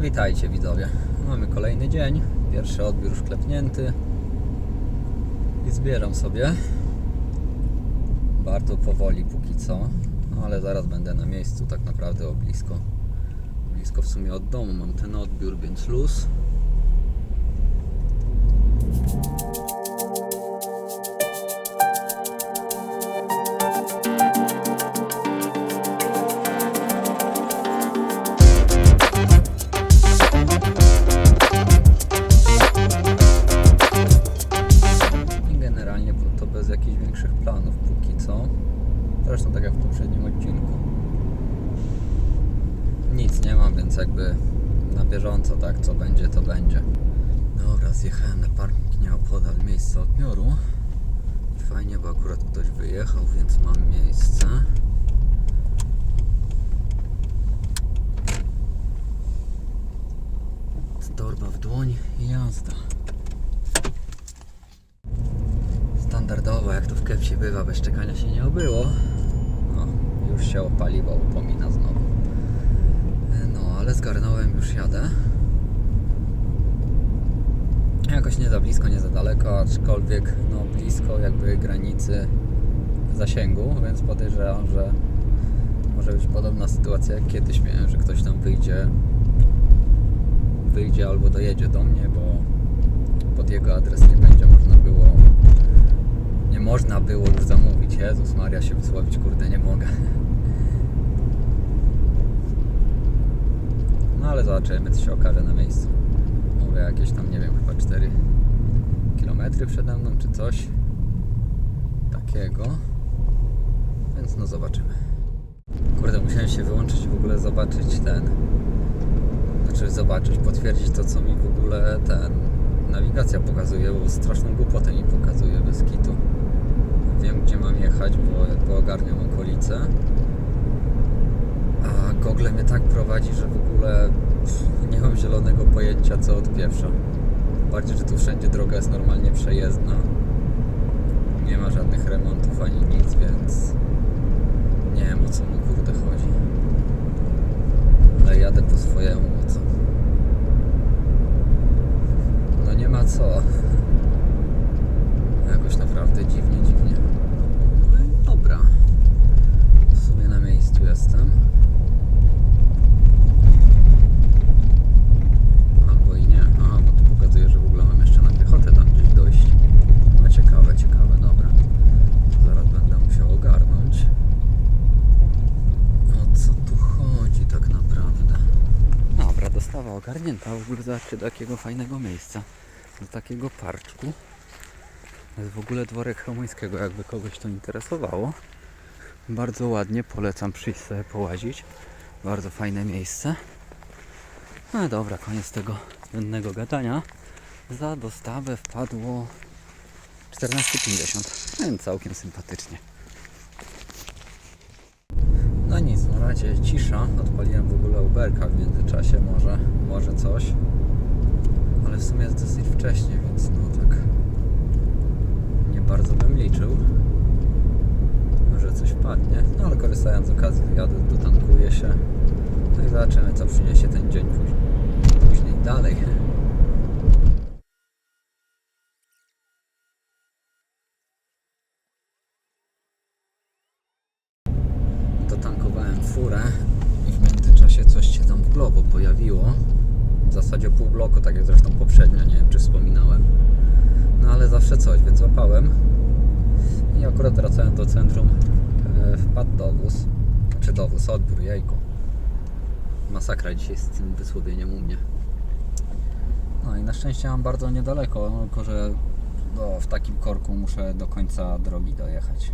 Witajcie widzowie. Mamy kolejny dzień. Pierwszy odbiór już klepnięty. I zbieram sobie. Bardzo powoli póki co. No ale zaraz będę na miejscu tak naprawdę o blisko. Blisko w sumie od domu mam ten odbiór, więc luz. Więc jakby na bieżąco tak, co będzie, to będzie. Dobra, zjechałem na parking nieopodal miejsca odbioru. Fajnie, bo akurat ktoś wyjechał, więc mam miejsce. Torba w dłoń i jazda. Standardowo, jak to w kepsie bywa, bez czekania się nie obyło. No, już się o paliwo upomina znowu. Ale zgarnąłem, już jadę. Jakoś nie za blisko, nie za daleko, aczkolwiek no blisko jakby granicy zasięgu, więc podejrzewam, że może być podobna sytuacja jak kiedyś miałem, że ktoś tam wyjdzie wyjdzie albo dojedzie do mnie, bo pod jego adres nie będzie można było nie można było już zamówić. Jezus Maria się wysłowić, kurde, nie mogę. No ale zobaczymy, co się okaże na miejscu. Mówię jakieś tam, nie wiem, chyba 4 km przede mną, czy coś takiego. Więc no zobaczymy. Kurde, musiałem się wyłączyć w ogóle zobaczyć ten. Znaczy zobaczyć, potwierdzić to, co mi w ogóle ten nawigacja pokazuje, bo straszną głupotę mi pokazuje bez kitu. Wiem, gdzie mam jechać, bo jakby ogarniam okolice. Google mnie tak prowadzi, że w ogóle nie mam zielonego pojęcia, co od pierwsza. Bardziej, że tu wszędzie droga jest normalnie przejezdna. Nie ma żadnych remontów ani nic, więc nie wiem o co mu kurde chodzi. Ale jadę po swojemu, bo co? No nie ma co. Jakoś naprawdę dziwnie, dziwnie. No i dobra. W sumie na miejscu jestem. Albo i nie. Aha, bo tu pokazuje, że w ogóle mam jeszcze na piechotę tam gdzieś dojść. No ciekawe, ciekawe, dobra. Zaraz będę musiał ogarnąć. O co tu chodzi tak naprawdę? Dobra, dostawa ogarnięta. W ogóle zobaczcie do jakiego fajnego miejsca. Do takiego parczku. Jest w ogóle dworek Chełmońskiego, jakby kogoś to interesowało. Bardzo ładnie, polecam przyjść sobie połazić. Bardzo fajne miejsce. No dobra, koniec tego zbędnego gadania. Za dostawę wpadło 14,50. Więc całkiem sympatycznie. No nic, na razie cisza. Odpaliłem w ogóle Uberka w międzyczasie, może, może coś. Ale w sumie jest dosyć wcześnie, więc no tak nie bardzo bym liczył, że coś wpadnie. No ale korzystając z okazji, jadę, dotankuję się. No i zobaczymy, co przyniesie ten dzień później, później dalej. Dotankowałem furę i w międzyczasie coś się tam w globo pojawiło. W zasadzie pół bloku, tak jak zresztą poprzednio, nie wiem czy wspominałem. No ale zawsze coś, więc łapałem. I akurat wracając do centrum e, wpadł dowóz. Znaczy dowóz, odbiór, jajko. Masakra dzisiaj z tym wysłowieniem u mnie. No i na szczęście mam bardzo niedaleko, tylko że no, w takim korku muszę do końca drogi dojechać.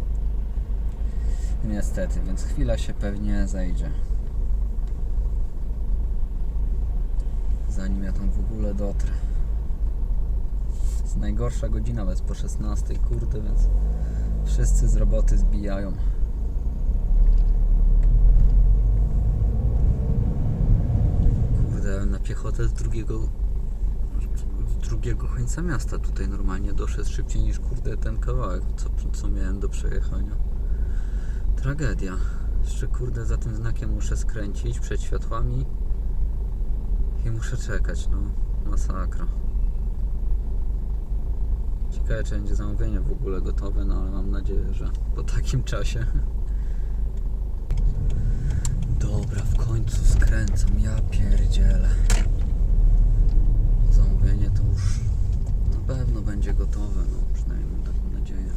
Niestety, więc chwila się pewnie zejdzie. Zanim ja tam w ogóle dotrę. Jest najgorsza godzina, bo jest po 16, kurde, więc wszyscy z roboty zbijają. Kurde, na piechotę z drugiego z drugiego końca miasta tutaj normalnie doszedł szybciej niż kurde ten kawałek, co, co miałem do przejechania. Tragedia. Jeszcze kurde za tym znakiem muszę skręcić przed światłami i muszę czekać, no. Masakra. Ciekawe, czy będzie zamówienie w ogóle gotowe, no ale mam nadzieję, że po takim czasie. Dobra, w końcu skręcam. Ja pierdzielę. Zamówienie to już na pewno będzie gotowe, no przynajmniej mam taką nadzieję.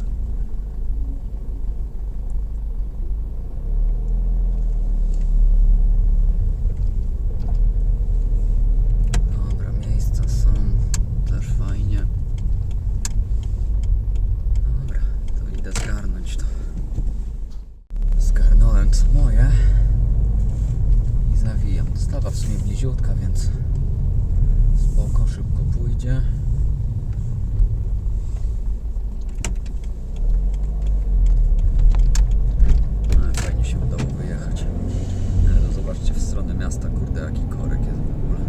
Dobra, miejsca są też fajnie. Dobra, to idę zgarnąć to. Zgarnąłem co moje i zawijam. Dostawa w sumie bliziutka, więc spoko, szybko pójdzie. Ale fajnie się udało wyjechać. Ale to zobaczcie w stronę miasta, kurde jaki korek jest w ogóle.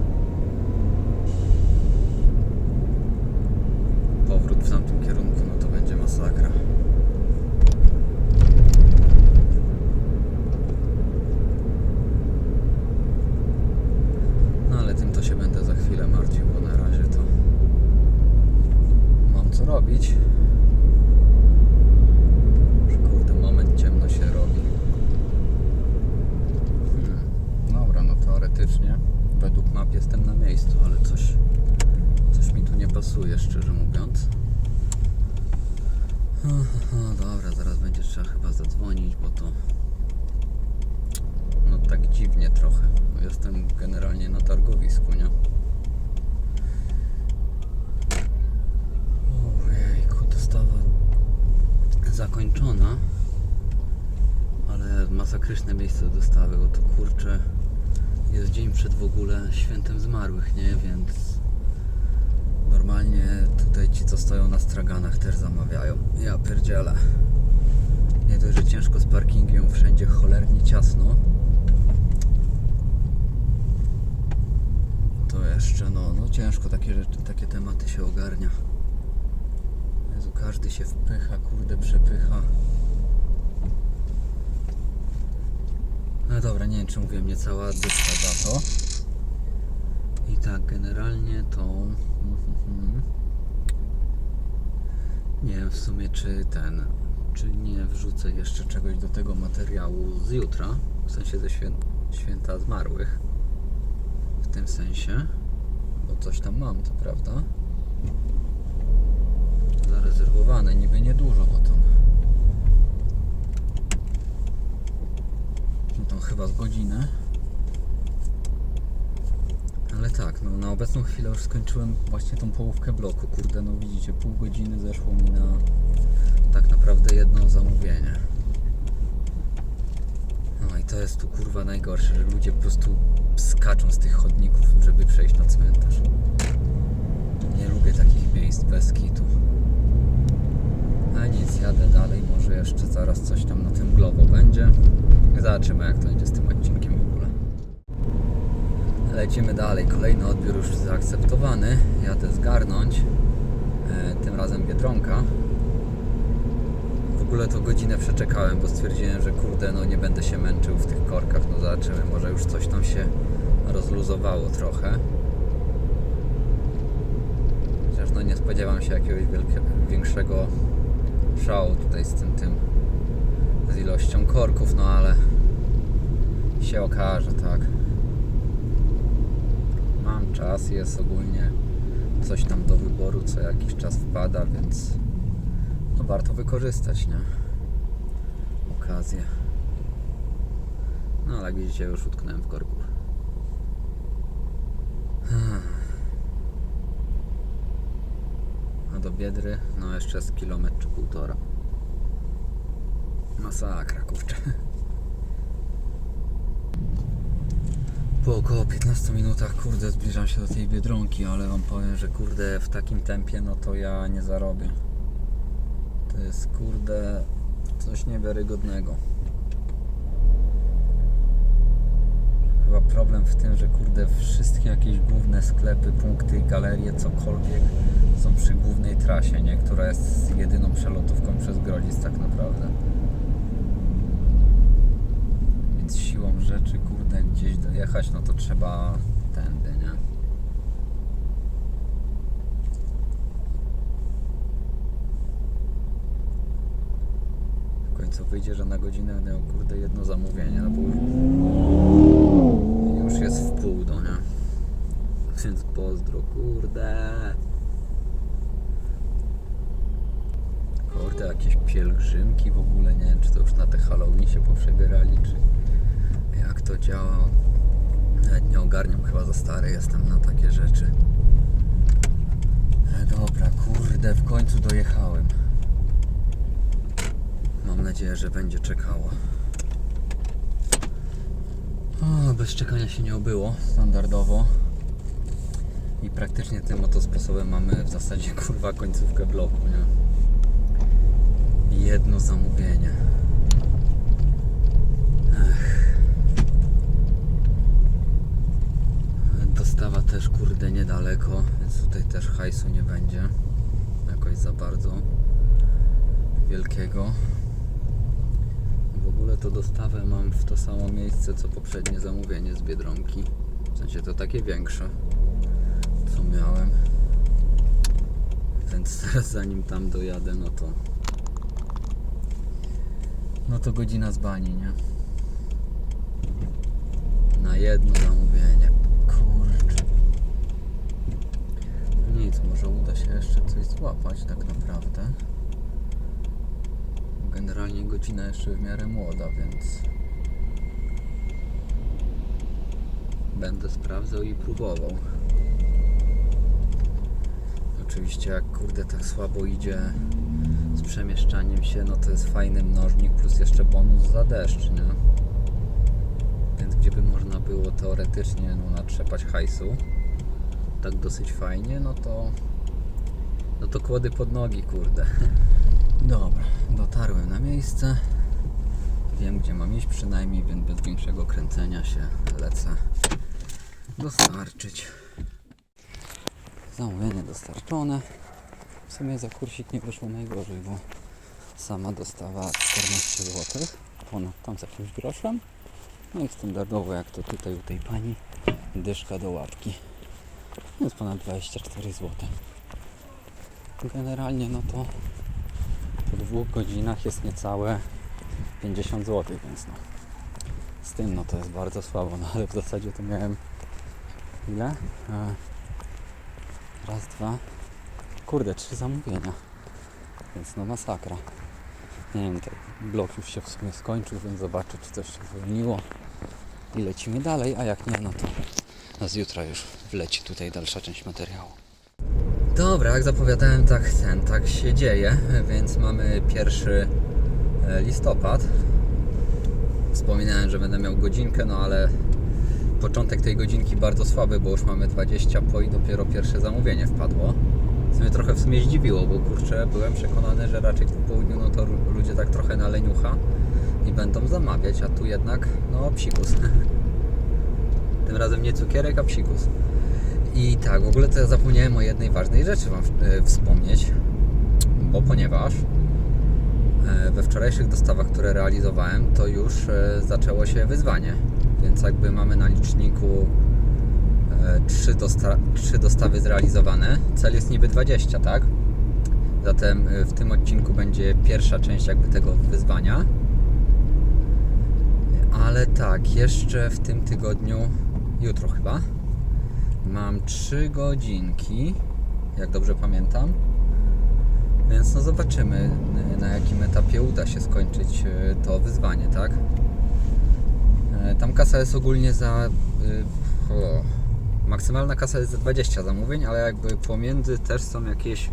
Powrót w tamtym kierunku, no to będzie masakra. No ale tym to się będę za chwilę martwił, bo na razie to mam co robić. Że kurde, moment ciemno się robi. Hmm. Dobra, no teoretycznie według map jestem na miejscu, ale coś, coś mi tu nie pasuje, szczerze mówiąc. Dobra, zaraz będzie trzeba chyba zadzwonić, bo to no tak dziwnie trochę. Jestem generalnie na targowisku, nie? Ojejku, dostawa zakończona. Ale masakryczne miejsce do dostawy, bo to kurczę jest dzień przed w ogóle świętem zmarłych, nie? Więc normalnie tutaj ci co stoją na straganach też zamawiają. Ja pierdzielę. Nie dość, że ciężko z parkingiem, wszędzie cholernie ciasno. To jeszcze, no, no ciężko takie rzeczy, takie tematy się ogarnia. Jezu, każdy się wpycha, kurde, przepycha. No dobra, nie wiem czy mówiłem, niecała dyska za to. I tak, generalnie to... Nie wiem w sumie czy ten... Czy nie wrzucę jeszcze czegoś do tego materiału z jutra, w sensie ze świę... święta zmarłych. W tym sensie, bo coś tam mam, to prawda? Zarezerwowane, niby niedużo, bo tam... No chyba z godzinę. Ale tak, no na obecną chwilę już skończyłem właśnie tą połówkę bloku. Kurde, no widzicie, pół godziny zeszło mi na tak naprawdę jedno zamówienie. No i to jest tu kurwa najgorsze, że ludzie po prostu skaczą z tych chodników, żeby przejść na cmentarz. Nie lubię takich miejsc bez kitu. A nic, jadę dalej, może jeszcze zaraz coś tam na tym Globo będzie. Zobaczymy jak to będzie z tym odcinkiem w ogóle. Lecimy dalej, kolejny odbiór już zaakceptowany. Jadę zgarnąć, e, tym razem Biedronka. W ogóle to godzinę przeczekałem, bo stwierdziłem, że kurde, no nie będę się męczył w tych korkach, no zobaczymy, może już coś tam się rozluzowało trochę. Chociaż no nie spodziewam się jakiegoś większego szału tutaj z tym, tym ilością korków, no ale się okaże, tak. Mam czas, jest ogólnie coś tam do wyboru, co jakiś czas wpada, więc no warto wykorzystać, nie? Okazję. No ale jak widzicie, już utknąłem w korku. A do Biedry, no jeszcze z kilometr czy półtora. Masakra, kurczę. Po około 15 minutach, kurde, zbliżam się do tej Biedronki, ale wam powiem, że kurde, w takim tempie, no to ja nie zarobię. To jest, kurde, coś niewiarygodnego. Chyba problem w tym, że kurde, wszystkie jakieś główne sklepy, punkty, galerie, cokolwiek są przy głównej trasie, nie? Która jest jedyną przelotówką przez Grodzic tak naprawdę. rzeczy, kurde, gdzieś dojechać, no to trzeba tędy, nie? W końcu wyjdzie, że na godzinę będę miał, kurde, jedno zamówienie, no bo już jest w pół do, nie? Więc pozdro, kurde. Kurde, jakieś pielgrzymki w ogóle, nie wiem, czy to już na te Halloween się poprzebierali, czy to działa. Nawet nie ogarniam, chyba za stary jestem na takie rzeczy. E, Dobra, kurde, w końcu dojechałem. Mam nadzieję, że będzie czekało. O, bez czekania się nie obyło, standardowo. I praktycznie tym oto sposobem mamy w zasadzie kurwa końcówkę bloku, nie? Jedno zamówienie. Ech. Dostawa też niedaleko, więc tutaj też hajsu nie będzie jakoś za bardzo wielkiego. W ogóle to dostawę mam w to samo miejsce co poprzednie zamówienie z Biedronki. W sensie to takie większe, co miałem. Więc teraz zanim tam dojadę, no to no to godzina z bani, nie? Na jedno zamówienie. Kurczę. No Nic, może uda się jeszcze coś złapać tak naprawdę. Generalnie godzina jeszcze w miarę młoda, więc będę sprawdzał i próbował. Oczywiście jak kurde tak słabo idzie z przemieszczaniem się, no to jest fajny mnożnik plus jeszcze bonus za deszcz, nie? Więc gdzieby można było teoretycznie no, natrzepać hajsu tak dosyć fajnie, no to no to kłody pod nogi, kurde. Dobra, dotarłem na miejsce. Wiem gdzie mam iść przynajmniej, więc bez większego kręcenia się lecę dostarczyć. Zamówienie dostarczone. W sumie za kursik nie wyszło najgorzej, bo sama dostawa 14 zł, ponad tam z jakimś groszem. No i standardowo jak to tutaj u tej pani, dyszka do łapki. Więc ponad 24 zł. Generalnie no to po dwóch godzinach jest niecałe 50 zł, więc no z tym no to jest bardzo słabo, no ale w zasadzie to miałem ile? E, Raz, dwa, kurde, trzy zamówienia, więc no masakra. Nie wiem, ten blok już się w sumie skończył, więc zobaczę, czy coś się zwolniło i lecimy dalej, a jak nie, no to z jutra już wleci tutaj dalsza część materiału. Dobra, jak zapowiadałem, tak ten, tak się dzieje, więc mamy pierwszy e, listopad. Wspominałem, że będę miał godzinkę, no ale początek tej godzinki bardzo słaby, bo już mamy 20 po i dopiero pierwsze zamówienie wpadło. Co mnie trochę w sumie zdziwiło, bo kurczę, byłem przekonany, że raczej po południu no to ludzie tak trochę na leniucha i będą zamawiać, a tu jednak no psikus. Tym razem nie cukierek, a psikus. I tak, w ogóle to ja zapomniałem o jednej ważnej rzeczy Wam e, wspomnieć, bo ponieważ e, we wczorajszych dostawach, które realizowałem, to już e, zaczęło się wyzwanie. Więc jakby mamy na liczniku trzy, dosta dostawy zrealizowane. Cel jest niby 20, tak? Zatem w tym odcinku będzie pierwsza część jakby tego wyzwania. Ale tak, jeszcze w tym tygodniu, jutro chyba, mam 3 godzinki, jak dobrze pamiętam. Więc no zobaczymy na jakim etapie uda się skończyć e, to wyzwanie, tak? E, Tam kasa jest ogólnie za. y, O, maksymalna kasa jest za 20 zamówień, ale jakby pomiędzy też są jakieś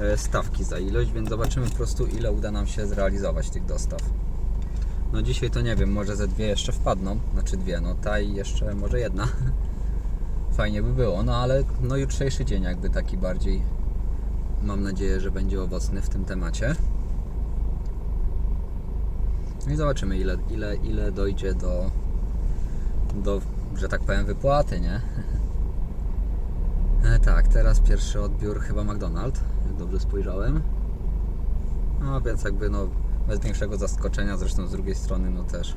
e, stawki za ilość, więc zobaczymy po prostu ile uda nam się zrealizować tych dostaw. No dzisiaj to nie wiem, może ze dwie jeszcze wpadną, znaczy dwie, no ta i jeszcze może jedna. Fajnie by było, no ale no jutrzejszy dzień jakby taki bardziej mam nadzieję, że będzie owocny w tym temacie. No i zobaczymy ile, ile, ile dojdzie do, do, że tak powiem, wypłaty, nie? E, tak, teraz pierwszy odbiór chyba McDonald's, jak dobrze spojrzałem. No więc jakby no bez większego zaskoczenia, zresztą z drugiej strony no też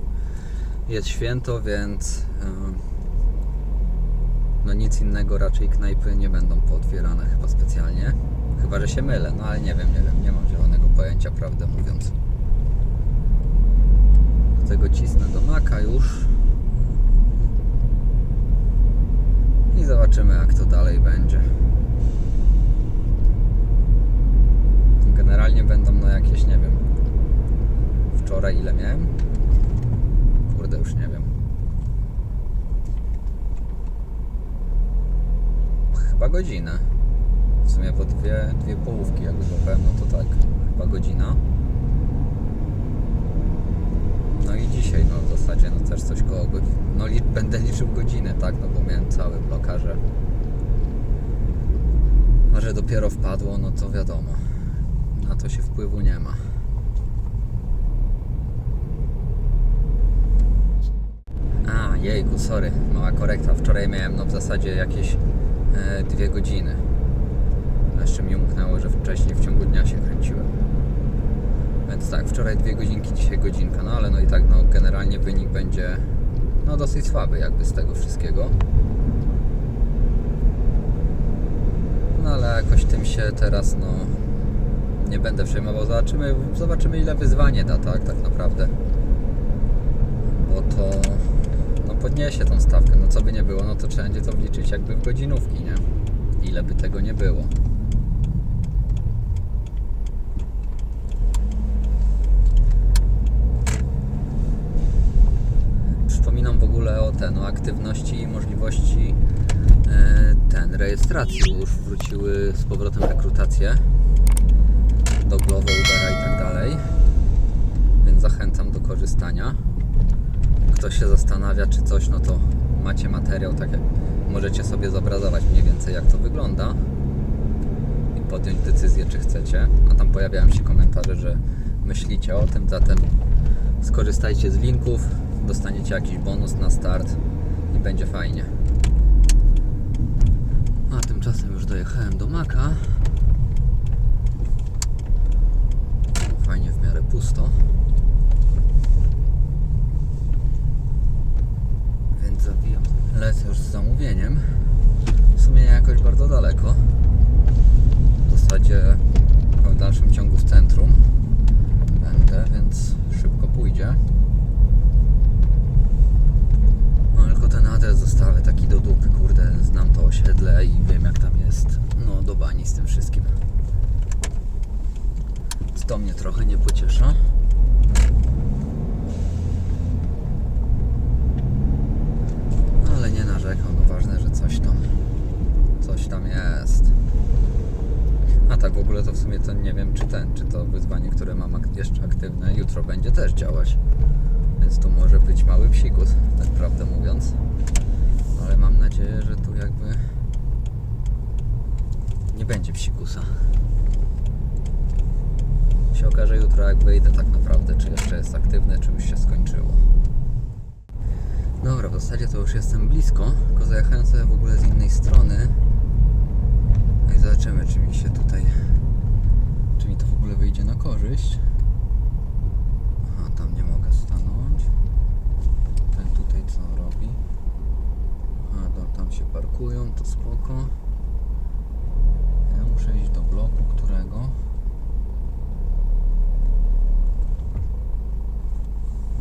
jest święto, więc e, no nic innego raczej knajpy nie będą pootwierane chyba specjalnie. Chyba, że się mylę, no ale nie wiem, nie wiem, nie mam zielonego pojęcia, prawdę mówiąc. Dlatego cisnę do maka już. I zobaczymy jak to dalej będzie. Generalnie będą no jakieś, nie wiem. Wczoraj ile miałem? Kurde, już nie wiem. Chyba godzinę. W sumie po dwie, dwie połówki jakby złapałem, no to tak, chyba godzina. No i dzisiaj, no w zasadzie, no też coś koło godziny. No li, będę liczył godzinę, tak, no bo miałem cały blokarze. A że dopiero wpadło, no to wiadomo. Na to się wpływu nie ma. A, jejku, sorry, mała korekta. Wczoraj miałem no w zasadzie jakieś dwie godziny. A Jeszcze mi umknęło, że wcześniej w ciągu dnia się kręciłem. Więc tak, wczoraj dwie godzinki, dzisiaj godzinka. No ale no i tak, no generalnie wynik będzie no dosyć słaby jakby z tego wszystkiego. No ale jakoś tym się teraz no nie będę przejmował. Zobaczymy, zobaczymy ile wyzwanie da, tak, tak naprawdę. Bo to podniesie tą stawkę. No co by nie było, no to trzeba będzie to wliczyć jakby w godzinówki, nie? Ile by tego nie było. Przypominam w ogóle o ten, o aktywności i możliwości e, ten, rejestracji, bo już wróciły z powrotem rekrutacje do Glovo, Ubera i tak dalej. Więc zachęcam do korzystania. Ktoś się zastanawia, czy coś, no to macie materiał, tak jak możecie sobie zobrazować mniej więcej jak to wygląda i podjąć decyzję, czy chcecie. A tam pojawiają się komentarze, że myślicie o tym, zatem skorzystajcie z linków, dostaniecie jakiś bonus na start i będzie fajnie. A tymczasem już dojechałem do Maka. Fajnie w miarę pusto. Więc zabijam. Lecę już z zamówieniem. W sumie nie jakoś bardzo daleko. W zasadzie w dalszym ciągu w centrum będę, więc szybko pójdzie. No tylko ten adres zostawię taki do dupy, kurde, znam to osiedle i wiem jak tam jest. No do bani z tym wszystkim. Więc To mnie trochę nie pociesza. No, ale nie narzekam, no ważne, że coś tam, coś tam jest. A tak w ogóle to w sumie to nie wiem czy ten, czy to wyzwanie, które mam jeszcze aktywne, jutro będzie też działać. Więc tu może być mały psikus, tak prawdę mówiąc. Ale mam nadzieję, że tu jakby nie będzie psikusa. Się okaże jutro jak wyjdę tak naprawdę, czy jeszcze jest aktywne, czy już się skończyło. Dobra, w zasadzie to już jestem blisko, tylko zajechałem sobie w ogóle z innej strony. No i zobaczymy, czy mi się tutaj, czy mi to w ogóle wyjdzie na korzyść. Aha, tam nie mogę stanąć. Ten tutaj co robi? Aha, no, tam się parkują, to spoko. Ja muszę iść do bloku, którego?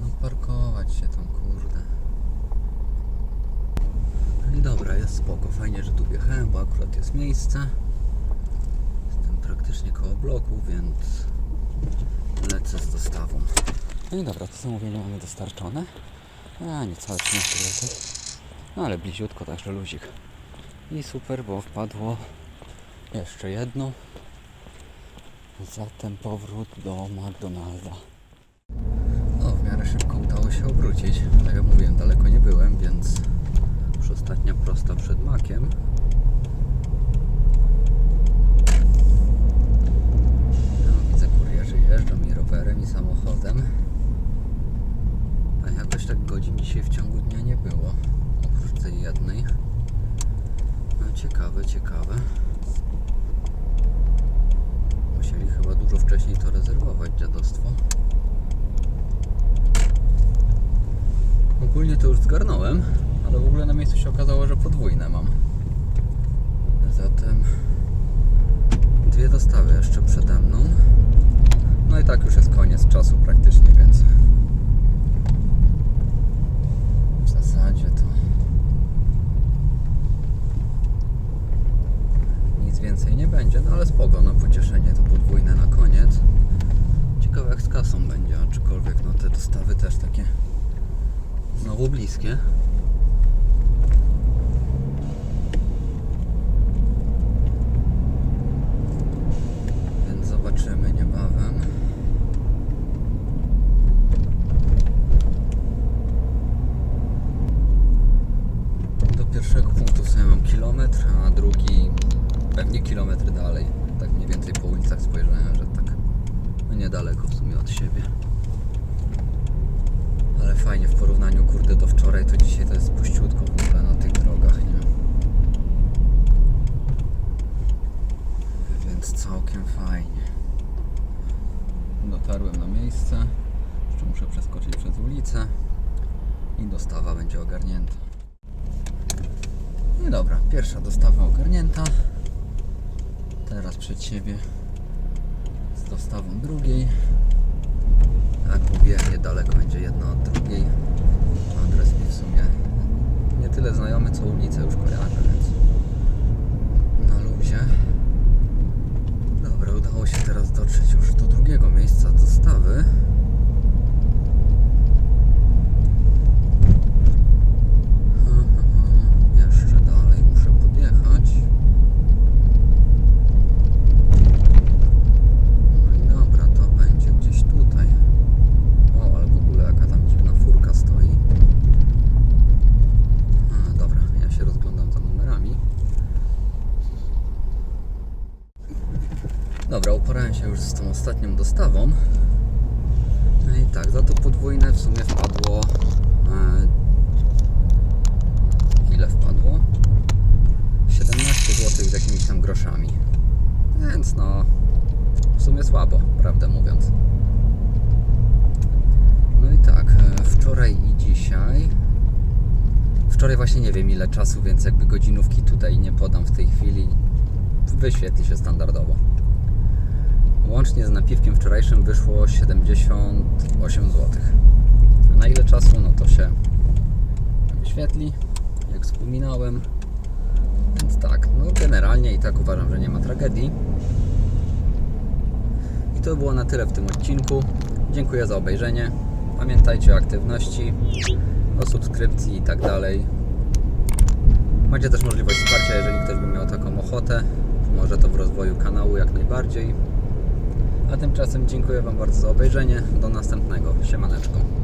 No parkować się tam, kurde. No i dobra, jest spoko. Fajnie, że tu wjechałem, bo akurat jest miejsce. Jestem praktycznie koło bloku, więc lecę z dostawą. No i dobra, to zamówienie mamy dostarczone. A, niecałe 13 zł. No ale bliziutko, także luzik. I super, bo wpadło jeszcze jedno. Zatem powrót do McDonalda. O, w miarę szybko udało się obrócić. Tak jak mówiłem, daleko nie byłem, więc już ostatnia prosta przed makiem. No, widzę kurierzy jeżdżą i rowerem i samochodem. A jakoś tak godzin dzisiaj w ciągu dnia nie było. Oprócz tej jednej. No ciekawe, ciekawe. Musieli chyba dużo wcześniej to rezerwować, dziadostwo. Ogólnie to już zgarnąłem, ale w ogóle na miejscu się okazało, że podwójne mam. Zatem dwie dostawy jeszcze przede mną. No i tak już jest koniec czasu praktycznie, więc więcej nie będzie, no ale spoko, no pocieszenie to podwójne na koniec. Ciekawe jak z kasą będzie, aczkolwiek no te dostawy też takie znowu bliskie. Więc zobaczymy niebawem. Do pierwszego punktu sobie mam kilometr, a drugi pewnie kilometr dalej. Tak mniej więcej po ulicach spojrzałem, że tak no niedaleko w sumie od siebie. Ale fajnie w porównaniu kurde do wczoraj, to dzisiaj to jest puściutko w ogóle na tych drogach, nie? Więc całkiem fajnie. Dotarłem na miejsce. Jeszcze muszę przeskoczyć ulicę i dostawa będzie ogarnięta. No dobra, pierwsza dostawa ogarnięta. Teraz przed siebie z dostawą drugiej. Jak mówiłem, niedaleko będzie jedna od drugiej. Adres mi w sumie nie tyle znajomy, co ulicę już kojarzę, więc na luzie. Dobra, udało się teraz dotrzeć już do drugiego miejsca dostawy. Jeszcze dalej muszę podjechać. No i dobra, to będzie gdzieś tutaj. O, ale w ogóle jaka tam dziwna furka stoi. A, dobra, ja się rozglądam za numerami. Dobra, uporałem się już z tą ostatnią dostawą. No i tak, za to podwójne w sumie wpadło. E, ile wpadło? 17 zł z jakimiś tam groszami. Więc no, w sumie słabo, prawdę mówiąc. No i tak, e, wczoraj i dzisiaj. Wczoraj właśnie nie wiem ile czasu, więc jakby godzinówki tutaj nie podam w tej chwili. Wyświetli się standardowo. Łącznie z napiwkiem wczorajszym wyszło 78 zł. Na ile czasu, no to się wyświetli, jak wspominałem. Więc tak, no generalnie i tak uważam, że nie ma tragedii. I to było na tyle w tym odcinku. Dziękuję za obejrzenie. Pamiętajcie o aktywności, o subskrypcji i tak dalej. Macie też możliwość wsparcia, jeżeli ktoś by miał taką ochotę. Pomoże to w rozwoju kanału jak najbardziej. A tymczasem dziękuję Wam bardzo za obejrzenie. Do następnego. Siemaneczko.